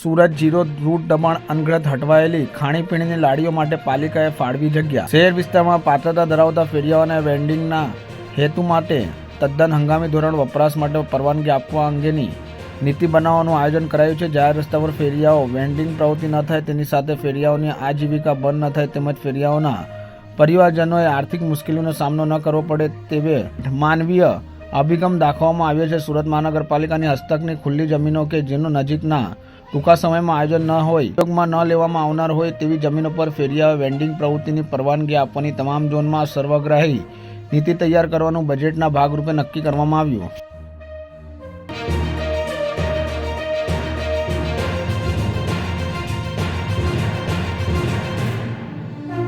Surat zero route દબાણ અનગ્રત હટવાયેલી ખાણીપીણીની લાડીઓ માટે પાલિકાએ ફાળવી જગ્યા. શહેર વિસ્તારમાં પાત્રતા ધરાવતા ફેરિયાઓને વેન્ડિંગના હેતુ માટે તદ્દન હંગામી ધોરણ વપરાશ માટે પરવાનગી આપવા અંગેની નીતિ બનાવવાનું આયોજન કરાયું છે. જાહેર રસ્તા પર ફેરિયાઓ વેન્ડિંગ પ્રવૃત્તિ ન થાય તેની સાથે ફેરિયાઓની આજીવિકા બંધ ન થાય તેમજ ફેરિયાઓના પરિવારજનોએ આર્થિક મુશ્કેલીઓનો સામનો ન કરવો પડે તેવે માનવીય અભિગમ દાખવવામાં આવ્યો છે. સુરત મહાનગરપાલિકાની હસ્તકની ખુલ્લી જમીનો કે જેનું નજીકના ટૂંકા સમયમાં આયોજન ન હોય, ઉપયોગમાં ન લેવામાં આવનાર હોય તેવી જમીનો પર ફેરિયા વેન્ડિંગ પ્રવૃત્તિની પરવાનગી આપવાની તમામ ઝોનમાં સર્વગ્રાહી નીતિ તૈયાર કરવાનું બજેટના ભાગરૂપે નક્કી કરવામાં આવ્યું.